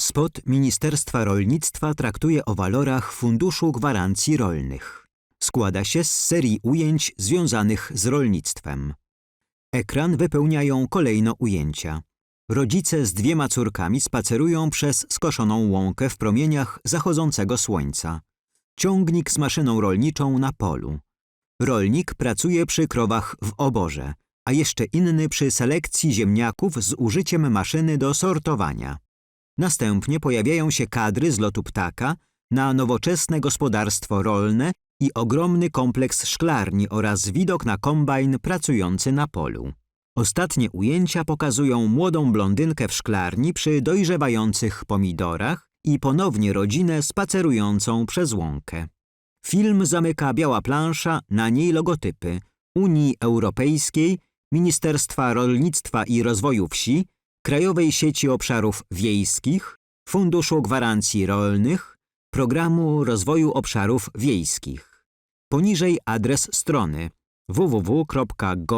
Spot Ministerstwa Rolnictwa traktuje o walorach Funduszu Gwarancji Rolnych. Składa się z serii ujęć związanych z rolnictwem. Ekran wypełniają kolejno ujęcia. Rodzice z dwiema córkami spacerują przez skoszoną łąkę w promieniach zachodzącego słońca. Ciągnik z maszyną rolniczą na polu. Rolnik pracuje przy krowach w oborze, a jeszcze inny przy selekcji ziemniaków z użyciem maszyny do sortowania. Następnie pojawiają się kadry z lotu ptaka na nowoczesne gospodarstwo rolne i ogromny kompleks szklarni oraz widok na kombajn pracujący na polu. Ostatnie ujęcia pokazują młodą blondynkę w szklarni przy dojrzewających pomidorach i ponownie rodzinę spacerującą przez łąkę. Film zamyka biała plansza, na niej logotypy Unii Europejskiej, Ministerstwa Rolnictwa i Rozwoju Wsi, Krajowej Sieci Obszarów Wiejskich, Funduszu Gwarancji Rolnych, Programu Rozwoju Obszarów Wiejskich. Poniżej adres strony www.gov.pl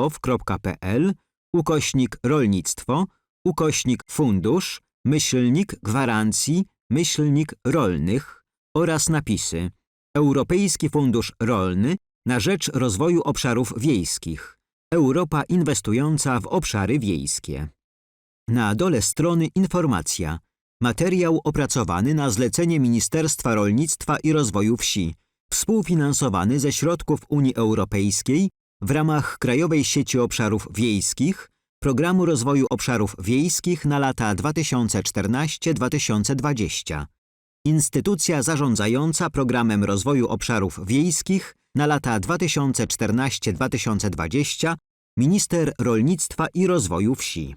ukośnik rolnictwo, ukośnik fundusz, myślnik gwarancji, myślnik rolnych oraz napisy Europejski Fundusz Rolny na rzecz rozwoju obszarów wiejskich. Europa inwestująca w obszary wiejskie. Na dole strony informacja. Materiał opracowany na zlecenie Ministerstwa Rolnictwa i Rozwoju Wsi, współfinansowany ze środków Unii Europejskiej w ramach Krajowej Sieci Obszarów Wiejskich, Programu Rozwoju Obszarów Wiejskich na lata 2014-2020. Instytucja zarządzająca Programem Rozwoju Obszarów Wiejskich na lata 2014-2020, Minister Rolnictwa i Rozwoju Wsi.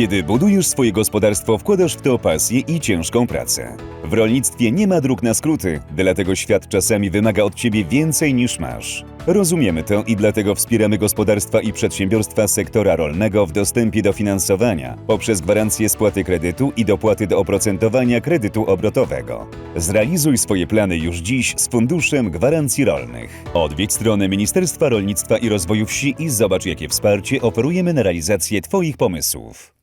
Kiedy budujesz swoje gospodarstwo, wkładasz w to pasję i ciężką pracę. W rolnictwie nie ma dróg na skróty, dlatego świat czasami wymaga od ciebie więcej niż masz. Rozumiemy to i dlatego wspieramy gospodarstwa i przedsiębiorstwa sektora rolnego w dostępie do finansowania poprzez gwarancję spłaty kredytu i dopłaty do oprocentowania kredytu obrotowego. Zrealizuj swoje plany już dziś z Funduszem Gwarancji Rolnych. Odwiedź stronę Ministerstwa Rolnictwa i Rozwoju Wsi i zobacz, jakie wsparcie oferujemy na realizację Twoich pomysłów.